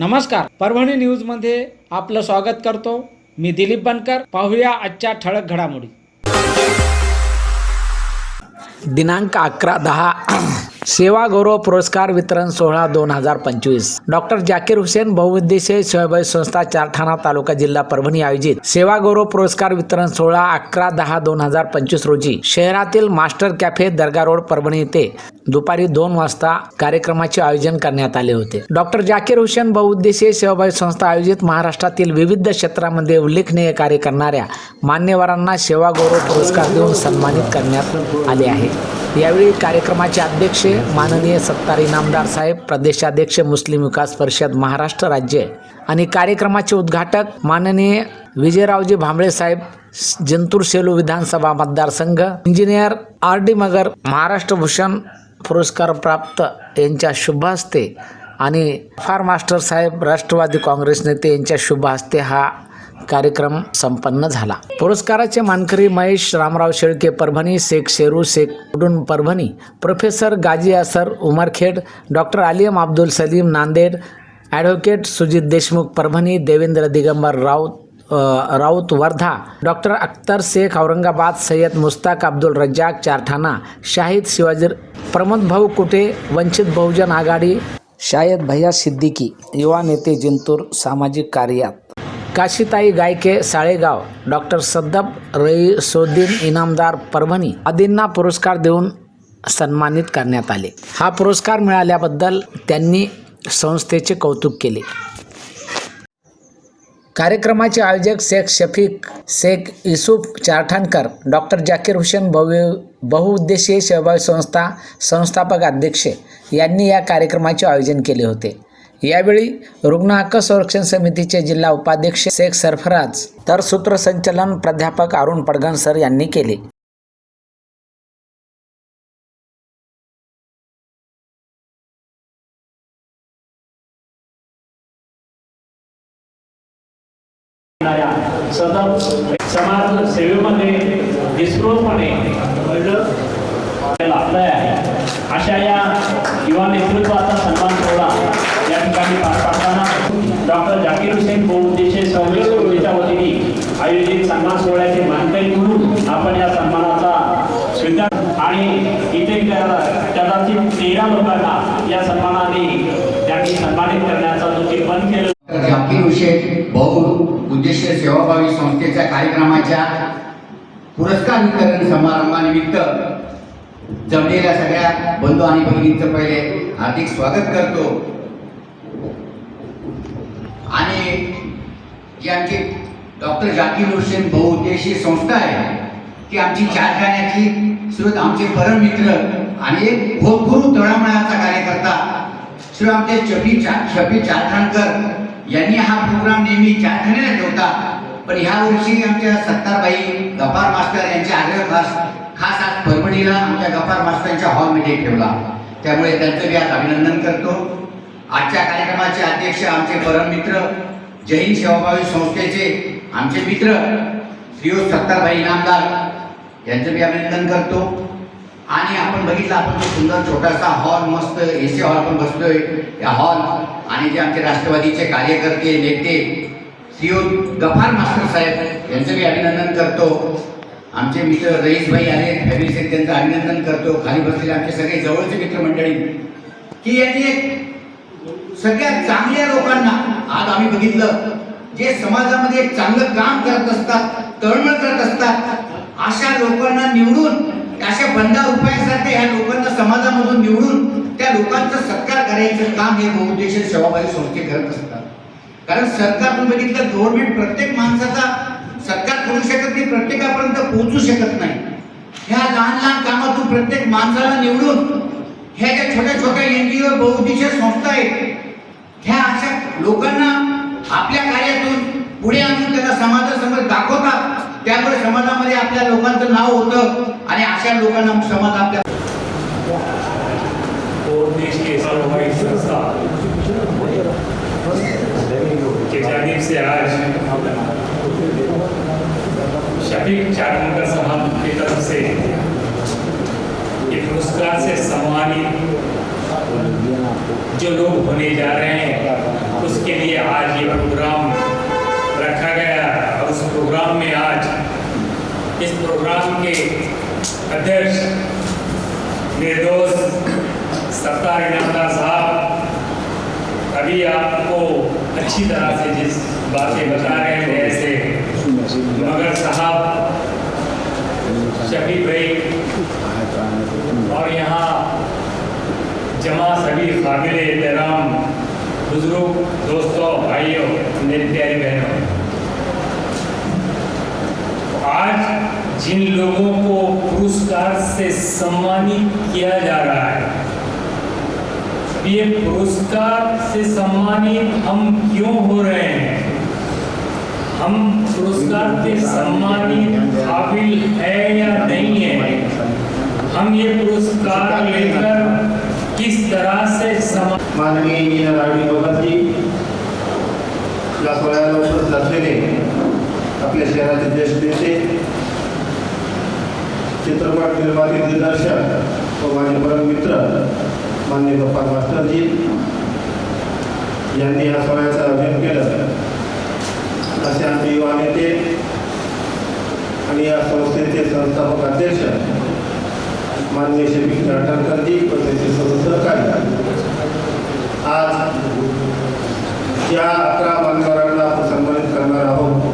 नमस्कार. परभणी न्यूजमध्ये आपलं स्वागत करतो. मी दिलीप बनकर. पाहूया आजच्या ठळक घडामोडी. दिनांक अकरा दहा. सेवा गौरव पुरस्कार वितरण सोहळा दोन हजार पंचवीस. डॉक्टर जाकीर हुसेन बहुउद्देशीय सेवाभावी संस्था चारठाणा तालुका जिल्हा परभणी आयोजित सेवा गौरव पुरस्कार वितरण सोहळा अकरा दहा दोन हजार पंचवीस रोजी शहरातील master cafe Dargah road Parbhani येथे दुपारी दोन वाजता कार्यक्रमाचे आयोजन करण्यात आले होते. डॉक्टर जाकीर हुसेन बहुउद्देशीय सेवाभावी संस्था आयोजित महाराष्ट्रातील विविध क्षेत्रामध्ये उल्लेखनीय कार्य करणाऱ्या मान्यवरांना सेवा गौरव पुरस्कार देऊन सन्मानित करण्यात आले आहे. यावेळी कार्यक्रमाचे अध्यक्ष माननीय सत्तार इनामदार साहेब प्रदेशाध्यक्ष मुस्लिम विकास परिषद महाराष्ट्र राज्य आणि कार्यक्रमाचे उद्घाटक माननीय विजयरावजी भांबळे साहेब जिंतूर सेलू विधानसभा मतदारसंघ engineer R D Magar Maharashtra Bhushan पुरस्कार प्राप्त यांच्या शुभ हस्ते आणि फार मास्टर साहेब राष्ट्रवादी काँग्रेस नेते यांच्या शुभ हस्ते हा कार्यक्रम संपन्न झाला. पुरस्काराचे मानकरी महेश रामराव शेळके परभणी शेख शेरू शेख उडून Parbhani professor Gazi Asar Umarkhed doctor Aliyam Abdul Salim Nanded advocate Sujit Deshmukh Parbhani Devendra Digambar Raut Raut Wardha doctor Akhtar Shaikh Aurangabad Sayyad Mustaq Abdul Razzaq Charthana Shahid Shivaji Pramod Bhau Kute Vanchit Bahujan आघाडी. शायद भैया सिद्दीकी युवा नेते जिंतूर सामाजिक कार्यात. Kashitai Gayke Salegaon. Doctor Saddap Raisoddin Inamdar Parbhani. आदींना पुरस्कार देऊन सन्मानित करण्यात आले. हा पुरस्कार मिळाल्याबद्दल त्यांनी संस्थेचे कौतुक केले. कार्यक्रमाचे आयोजक शेख शफीक शेख युसुफ चारठाणकर डॉक्टर जाकीर हुसेन बहु बहुउद्देशीय सहभागी संस्था संस्थापक अध्यक्ष यांनी या कार्यक्रमाचे आयोजन केले होते. यावेळी रुग्ण हक्क संरक्षण समितीचे जिल्हा उपाध्यक्ष शेख सरफराज तर सूत्रसंचलन प्राध्यापक अरुण पडगण सर यांनी केले. समाज सेवेमध्ये निस्पृहपणे लाभलाय आहे. अशा या युवा नेतृत्वाचा सन्मान सोहळा या ठिकाणी पार पाडताना डॉक्टर जाकीर हुसेन बहुउद्देशीय सौम्य समितीच्या वतीने आयोजित सन्मान सोहळ्याचे मानकरी म्हणून आपण या सन्मानाचा स्वीकार आणि इथे कदाचित तेरा लोकांना या सन्मानाने त्यांनी सन्मानित करण्याचा जो तीर्मान केला जाकीर हुसेन बहु उद्देश सेवाभावी संस्थेच्या कार्यक्रमाच्या पुरस्कार वितरण समारंभानिमित्त जमलेल्या सगळ्या बंधू आणि भगिनींचं पहिले हार्दिक स्वागत करतो. आणि जी आमची डॉक्टर जाकीर हुसेन बहुउद्देशीय संस्था आहे ती आमची चारखान्याची सुरत आमचे परममित्र आणि एक भोगपुरू तळामळाचा कार्यकर्ता श्री आमचे छबी चा छबी चारखानकर यांनी हा प्रोग्राम नेहमी चारखान्याला ठेवता. पण ह्या वर्षी आमच्या सत्तारबाई गफार मास्टर यांच्या आग्रह खास खास आज परभणीला आमच्या गफार मास्टरांच्या हॉलमध्ये ठेवला. त्यामुळे त्यांचं मी आज अभिनंदन करतो. आजच्या कार्यक्रमाचे अध्यक्ष आमचे परममित्र मित्र जैन सेवाभावी संस्थेचे आमचे मित्र श्रीयुत सत्तारबाई इनामदार यांचं मी अभिनंदन करतो. आणि आपण बघितलं आपण तो सुंदर छोटासा हॉल मस्त ए सी हॉल आपण बसलोय. या हॉल आणि जे आमचे राष्ट्रवादीचे कार्यकर्ते नेते श्रीयुत गफार मास्टर साहेब यांचं मी अभिनंदन करतो. आमचे मित्र रईसभाई आले फॅमिली सेट त्यांचं अभिनंदन करतो. खाली बसलेले आमचे सगळे जवळचे मित्रमंडळी. की यांनी एक सगळ्यात चांगल्या लोकांना आज आम्ही बघितलं जे समाजामध्ये एक चांगलं काम करत असतात तळमळ करत असतात अशा लोकांना निवडून अशा बंदा रुपयासारखे ह्या लोकांना समाजामधून निवडून त्या लोकांचा सत्कार करायचं काम हे बहुउद्देशीय सेवाभावी संस्थे करत असतात. कारण सरकार तुम्ही बघितलं गव्हर्नमेंट प्रत्येक माणसाचा सत्कार करू शकत नाही प्रत्येकापर्यंत पोहोचू शकत नाही. ह्या लहान लहान कामातून प्रत्येक माणसाला निवडून ह्या ज्या छोट्या छोट्या एन जी ओ बहुउद्देशीय संस्था आहेत ह्या अशा लोकांना आपल्या कार्यातून पुढे आणून त्याला समाजासमोर दाखवतात. त्यामुळे समाजामध्ये आपल्या लोकांचं नाव होतं आणि अशा लोकांना समाज आपल्या पुरस्कार से सम्मानित जो लोग होने जा रहे हैं, उसके लिए आज ये प्रोग्राम उस प्रोग्राम में आज, इस प्रोग्राम के अध्यक्ष, निर्दोष, सत्तार इनामदार साहब, अभी आपको अच्छी तरह से जिस बातें बता रहे हैं ऐसे मगर साहब, शफी भाई, और यहाँ जमा सभी काबिल एहतराम बुज़ुर्ग, दोस्तों, भाइयों, मेरी प्यारी बहनों। आज जिन लोगों को पुरस्कार से सम्मानित किया जा रहा है, ये पुरस्कार से सम्मानित हम क्यों हो रहे हैं? हम पुरस्कार से सम्मानित काबिल है या नहीं है? हम ये पुरस्कार लेकर किस तरह से माननीय उपस्थित असलेले आपल्या शहराचे ज्येष्ठ नेते चित्रपट निर्माते दिग्दर्शक व माझे परम मित्र मान्य गोपाल मास्टरजी यांनी या सोहळ्याचं आयोजन केलं. असे आमचे युवा नेते आणि या संस्थेचे संस्थापक अध्यक्ष मान्य शफिक राठणकरजी व त्यांचे सदस्य आज या अकरा मान्यवरांना आपण सन्मानित करणार आहोत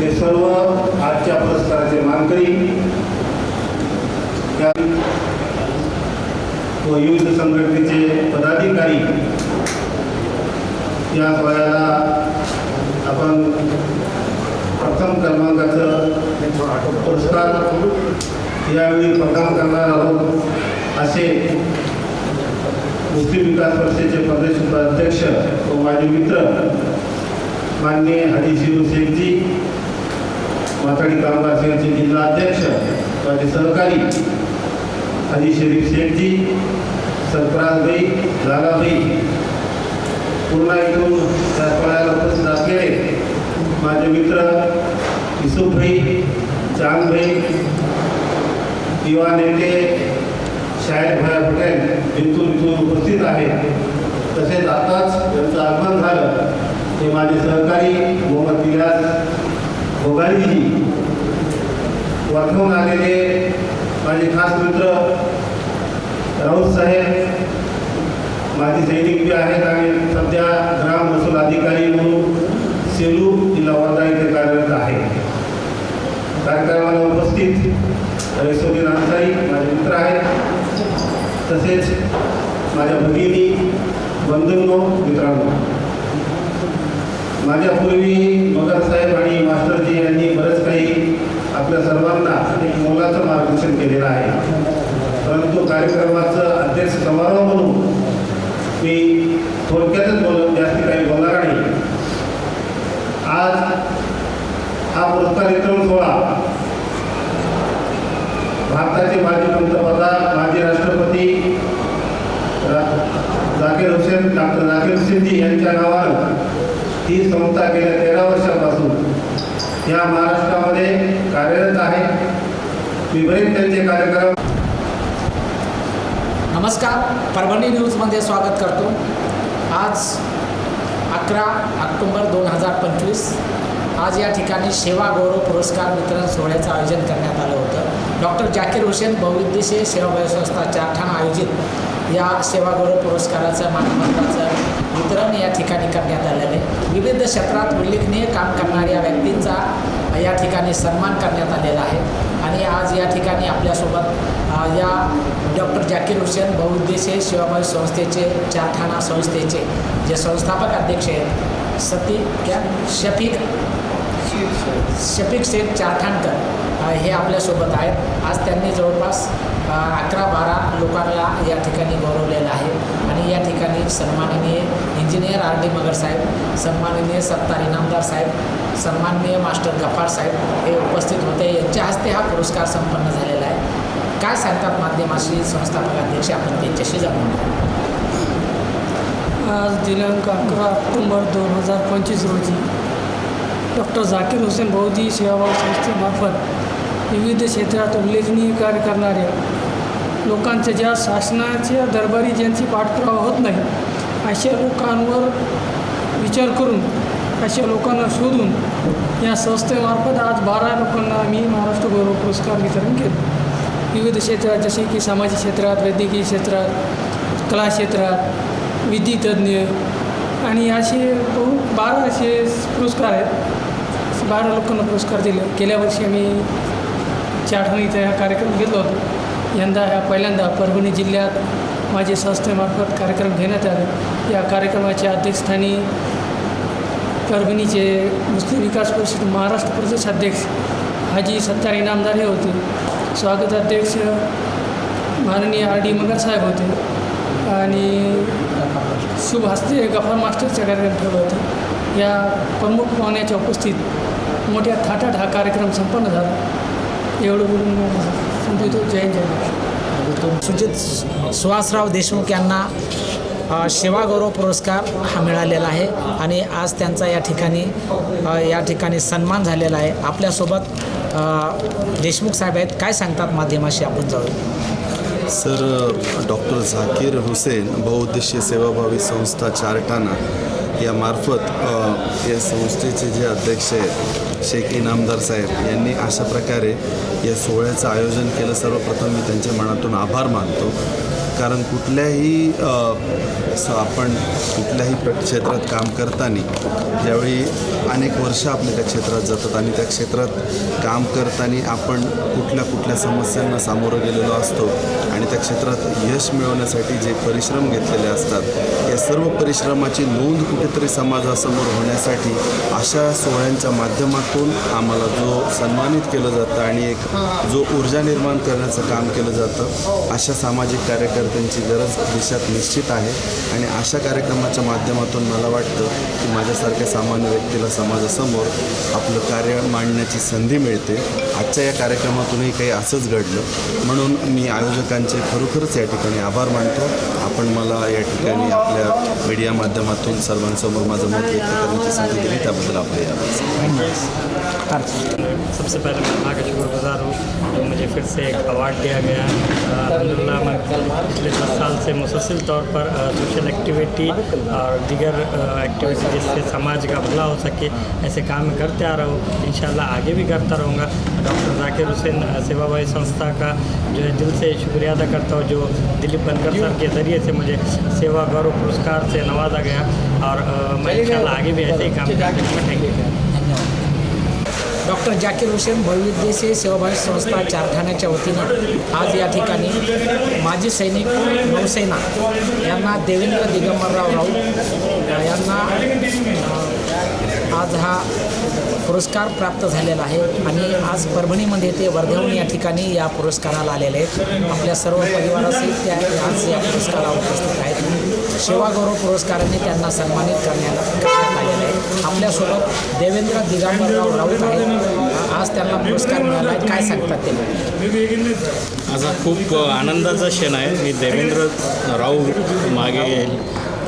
ते सर्व आजच्या पुरस्काराचे मानकरी व विविध संघटनेचे पदाधिकारी या सोहळ्याला आपण प्रथम क्रमांकाचं पुरस्कार यावेळी प्रदान करणार आहोत असे मुस्लिम विकास परिषदेचे प्रदेश उपाध्यक्ष व माझे मित्र माननीय हरी शिरू शेखजी माथाडी कामगार संघाचे जिल्हा अध्यक्ष माझे सहकारी हजी शरीफ शेठजी सरफराजबाई लालाबाई पूर्ण इथून त्या उपस्थित असलेले माझे मित्र युसुफभाई चांदभाई युवा नेते शाहीर पटेल इथून इथून उपस्थित आहेत तसेच आताच त्यांचं आगमन झालं. ते माझे सहकारी मोहम्मद इलियास भोगालीजी वर्धवून आलेले माझे खास मित्र राऊत साहेब माझे सैनिक बी आहेत आणि सध्या, ग्राम महसूल अधिकारी म्हणून सेलू जिल्हा वर्धा येथे कार्यरत आहे। कार्यक्रमाला उपस्थित यशोदीन अन्सारी माझे मित्र आहेत, तसेच माझ्या भगिनी, बंधूंनो, मित्रांनो। माझ्यापूर्वी मगर साहेब आणि मास्टरजी यांनी बरंच काही आपल्या सर्वांना एक मोलाचं मार्गदर्शन केलेलं आहे. परंतु कार्यक्रमाचं अध्यक्ष समारोह म्हणून मी थोडक्यातच बोलत जास्त काही बोलणार नाही. आज हा पुरस्कार वितरण सोहळा भारताचे माजी पंतप्रधान माजी राष्ट्रपती जाकीर हुसेन डॉक्टर जाकीर हुसेनजी यांच्या नावानं ही संस्था गेल्या तेरा वर्षापासून या महाराष्ट्रामध्ये कार्यरत आहे. विपरीत त्यांचे कार्यक्रम. नमस्कार. परभणी न्यूजमध्ये स्वागत करतो. आज अकरा ऑक्टोंबर दोन हजार पंचवीस. आज या ठिकाणी सेवा गौरव पुरस्कार वितरण सोहळ्याचं आयोजन करण्यात आलं होतं. डॉक्टर जाकीर हुसेन बहुउद्देशीय सेवाभावी संस्था चारठाण आयोजित या सेवा गौरव पुरस्काराचं मानपत्राचं वितरण या ठिकाणी करण्यात आलेलं. आहे विविध क्षेत्रात उल्लेखनीय काम करणाऱ्या व्यक्तींचा या ठिकाणी सन्मान करण्यात आलेला आहे. आणि आज या ठिकाणी आपल्यासोबत या डॉक्टर जाकीर हुसेन बहुउद्देशीय सेवाभावी संस्थेचे चारठाणा संस्थेचे जे संस्थापक अध्यक्ष आहेत सती क्या? शफीक शफीक शेख. चारठाणकर हे आपल्यासोबत आहेत. आज त्यांनी जवळपास अकरा बारा लोकांना या ठिकाणी गौरवलेलं आहे. आणि या ठिकाणी सन्माननीय engineer R D Magar saheb सन्माननीय सत्तार इनामदार साहेब सन्माननीय मास्टर गफार साहेब हे उपस्थित होते. यांच्या हस्ते हा पुरस्कार संपन्न झालेला आहे. काय सांगतात माध्यमाशी संस्थापक अध्यक्ष आपण त्यांच्याशी जाणून आज दिनांक अकरा ऑक्टोंबर दोन हजार पंचवीस रोजी डॉक्टर झाकीर हुसेन बौद्धी सेवाभाव संस्थेमार्फत विविध क्षेत्रात उल्लेखनीय कार्य करणाऱ्या लोकांच्या ज्या शासनाच्या दरबारी ज्यांची पाठपुरावा होत नाही अशा लोकांवर विचार करून अशा लोकांना शोधून या संस्थेमार्फत आज बारा लोकांना आम्ही महाराष्ट्र गौरव पुरस्कार वितरण केलं. विविध क्षेत्रात जसे की सामाजिक क्षेत्रात वैद्यकीय क्षेत्रात कला क्षेत्रात विधीतज्ञ आणि असे बहु बारा असे पुरस्कार आहेत. बारा लोकांना पुरस्कार दिले. गेल्या वर्षी आम्ही च्या इथं हा कार्यक्रम घेतला होता. यंदा ह्या पहिल्यांदा परभणी जिल्ह्यात माझे संस्थेमार्फत कार्यक्रम घेण्यात आले. या कार्यक्रमाच्या अध्यक्षस्थानी परभणीचे मुस्लिम विकास परिषद महाराष्ट्र प्रदेश अध्यक्ष हाजी सत्तार इनामदार हे होते. स्वागताध्यक्ष माननीय आर डी मगर साहेब होते. आणि शुभ हस्ते गफार मास्टरचा कार्यक्रम ठेवला होता. या प्रमुख पाहुण्याच्या उपस्थित मोठ्या थाटात हा कार्यक्रम संपन्न झाला. एवढं बोलून संपवतो जय जय. सुजित सुहासराव देशमुख यांना सेवागौरव पुरस्कार हा मिळालेला आहे आणि आज त्यांचा या ठिकाणी या ठिकाणी सन्मान झालेला आहे. आपल्यासोबत देशमुख साहेब आहेत. काय सांगतात माध्यमाशी आपण जाऊ सर डॉक्टर झाकीर हुसेन बहुउद्देशीय सेवाभावी संस्था चारटाना यामार्फत या संस्थेचे जे अध्यक्ष आहेत शेख इनामदार साहेब यांनी अशा प्रकारे या सोहळ्याचं आयोजन केलं. सर्वप्रथम मी त्यांच्या मनातून आभार मानतो. कारण कुठल्याही आपण कुठल्याही प्र क्षेत्रात काम करताना ज्यावेळी अनेक वर्ष आपल्या त्या क्षेत्रात जातात आणि त्या क्षेत्रात काम करताना आपण कुठल्या कुठल्या समस्यांना सामोरं गेलेलो असतो आणि त्या क्षेत्रात यश मिळवण्यासाठी जे परिश्रम घेतलेले असतात या सर्व परिश्रमाची नोंद कुठेतरी समाजासमोर होण्यासाठी अशा सोहळ्यांच्या माध्यमातून आम्हाला जो सन्मानित केलं जातं आणि एक जो ऊर्जा निर्माण करण्याचं काम केलं जातं अशा सामाजिक कार्यकर्त्यांची गरज देशात निश्चित आहे. आणि अशा कार्यक्रमाच्या माध्यमातून मला वाटतं की माझ्यासारख्या सामान्य व्यक्तीला समाजासमोर आपलं कार्य मांडण्याची संधी मिळते. आजच्या या कार्यक्रमातूनही काही असंच घडलं. म्हणून मी आयोजकांचे खरोखरच या ठिकाणी आभार मानतो. आपण मला या ठिकाणी आपल्या मीडिया माध्यमातून सर्वांसमोर माझं मत व्यक्त करण्याची संधी दिली त्याबद्दल आपले सबसे पहले मैं अल्लाह का शुक्रगुजार हूँ जो मुझे फिर से एक अवार्ड दिया गया अलहमदिल्ला मैं पिछले दस साल से मुसलसिल तौर पर सोशल एक्टिविटी और दीगर एक्टिविटी जिससे समाज का भला हो सके ऐसे काम करते आ रहा हूँ। इन आगे भी करता रहूँगा। डॉक्टर जाकिर हुसैन सेवाभावी संस्था का जो है दिल से शुक्रिया अदा करता हूँ जो दिलीप बनकर सर के ज़रिए से मुझे सेवा गौरव पुरस्कार से नवाजा गया और मैं इन आगे भी ऐसे ही काम करते रहूँगा। Thank you doctor Zakir Hussain बहुउद्देशीय सेवाभावी संस्था चारठाण्याच्या वतीनं आज या ठिकाणी माजी सैनिक नौसेना यांना देवेंद्र दिगंबरराव राऊत यांना आज हा पुरस्कार प्राप्त झालेला आहे. आणि आज परभणीमध्ये ते वर्धेहून या ठिकाणी या पुरस्काराला आलेले आहेत. आपल्या सर्व परिवारासहित त्या आज या पुरस्काराला उपस्थित आहेत. सेवागौरव पुरस्काराने त्यांना सन्मानित करण्याला करण्यात आलेलं आहे आपल्यासोबत देवेंद्र दिगांबरराव राऊत आहेत. आज त्यांना पुरस्कार मिळाला आहे. काय सांगतात ते? माझा खूप आनंदाचा क्षण आहे. मी देवेंद्र राऊत मागे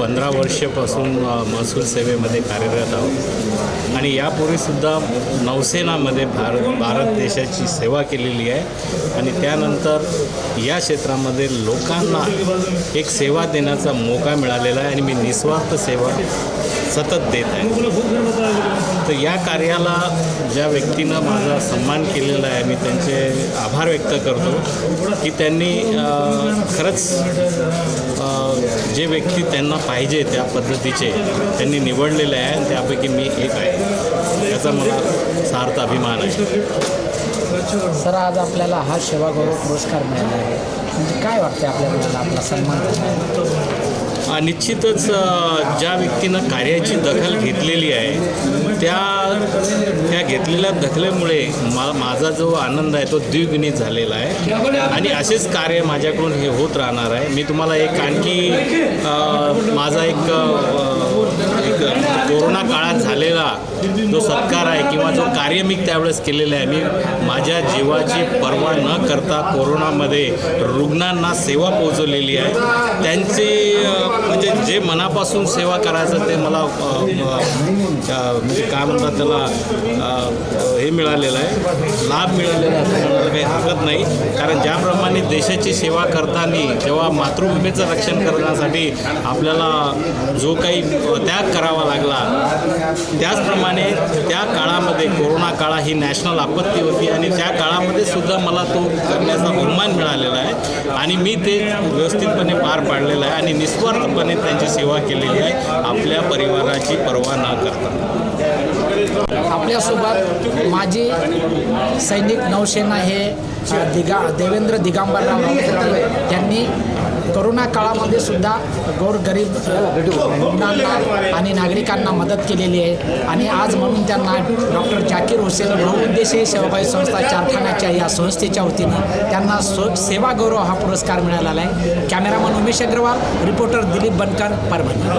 पंधरा वर्षापासून महसूल सेवेमध्ये कार्यरत आहोत. आणि यापूर्वीसुद्धा नौसेनामध्ये भारत भारत देशाची सेवा केलेली आहे. आणि त्यानंतर या क्षेत्रामध्ये लोकांना एक सेवा देण्याचा मोका मिळालेला आहे. आणि मी निस्वार्थ सेवा सतत देत आहे. तर या कार्याला ज्या व्यक्तीनं माझा सन्मान केलेला आहे मी त्यांचे आभार व्यक्त करतो की त्यांनी खरंच जे व्यक्ती त्यांना पाहिजे त्या पद्धतीचे त्यांनी निवडलेले आहे आणि त्यापैकी मी एक आहे. याचा मला सार्थ अभिमान आहे. सर आज आपल्याला हा सेवागौरव पुरस्कार मिळाला आहे. म्हणजे काय वाटते आपल्याला आपला सन्मान? निश्चितच ज्या व्यक्तीनं कार्याची दखल घेतलेली आहे त्या त्या घेतलेल्या दखलेमुळे मा माझा जो आनंद आहे तो द्विगुणित झालेला आहे. आणि असेच कार्य माझ्याकडून हे होत राहणार आहे. मी तुम्हाला एक आणखी माझा एक एक कोरोना काळात झालेला जो सत्कार आहे किंवा जो कार्य मी त्यावेळेस केलेलं आहे मी माझ्या जीवाची पर्वा न करता कोरोनामध्ये रुग्णांना सेवा पोहोचवलेली आहे. त्यांची म्हणजे जे मनापासून सेवा करायचं ते मला म्हणजे काय म्हणतात त्याला हे मिळालेलं आहे लाभ मिळालेला असं म्हणायला काही हरकत नाही. कारण ज्याप्रमाणे देशाची सेवा करताना जेव्हा मातृभूमीचं रक्षण करण्यासाठी आपल्याला जो काही त्याग करावा लागला त्याचप्रमाणे त्या काळामध्ये कोरोना काळा ही नॅशनल आपत्ती होती आणि त्या काळामध्ये सुद्धा मला तो करण्याचा बहुमान मिळालेला आहे आणि मी ते व्यवस्थितपणे पार पाडलेलं आहे आणि निस्वार्थपणे त्यांची सेवा केलेली आहे. आपल्या परिवाराची पर्वा न करता. आपल्यासोबत माजी सैनिक नौसेना हे दिगा देवेंद्र दिगांबरराव यांनी त्यांनी करोना काळामध्ये सुद्धा गोरगरीब अ, रुग्णांना आणि नागरिकांना मदत केलेली आहे. आणि आज म्हणून त्यांना डॉक्टर जाकीर हुसेन बहुउद्देशीय सेवाभावी संस्था चारखान्याच्या या संस्थेच्या वतीनं त्यांना स्व सेवा गौरव हा पुरस्कार मिळालेला आहे. Cameraman Umesh Agarwal reporter Dilip Bankar Parbhani.